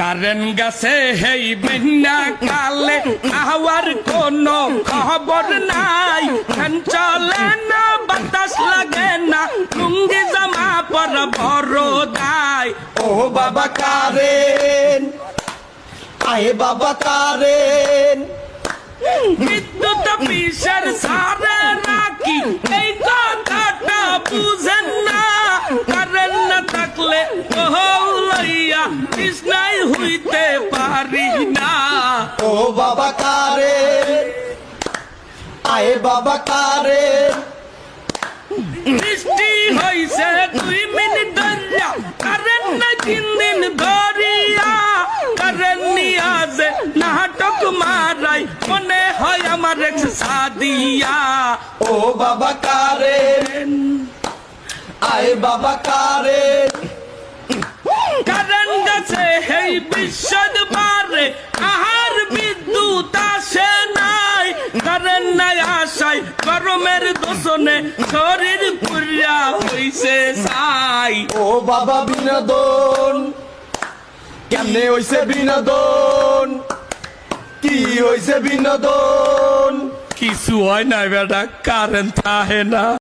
Current গাছে হেই বিনা কালে hour কোনো খবর নাই। ফ্যান চলে না, বাতাস লাগে না, লুঙ্গি জামা পর বড় দায় ও বাবা কারেন, আয় বাবা কারেন। কৃষ্ণাই হইতে পারি না। ও বাবা কারেন আয়ে বাবা কারেন বৃষ্টি হইছে দুই মিনিট ধরিয়া কারেন্ট নাই তিন দিন ধরিয়া। কারেন্ট নিয়া যে নাটক মারাই মনে হয় আমার এক্স সাদিয়া। ও বাবা কারেন আয়ে বাবা কারেন হেই বিশ্বদ পারে আহার বিদ্যুৎ আসে নাই কারেন্ট নাই আসাই গরমের দোষণে শরীর পুরিয়া হইছে সাই ও বাবা বিনোদন কেমনে হইছে বিনোদন? কি হইছে বিনোদন? কিছু হয় না বেটা কারেন্ট থাকে না।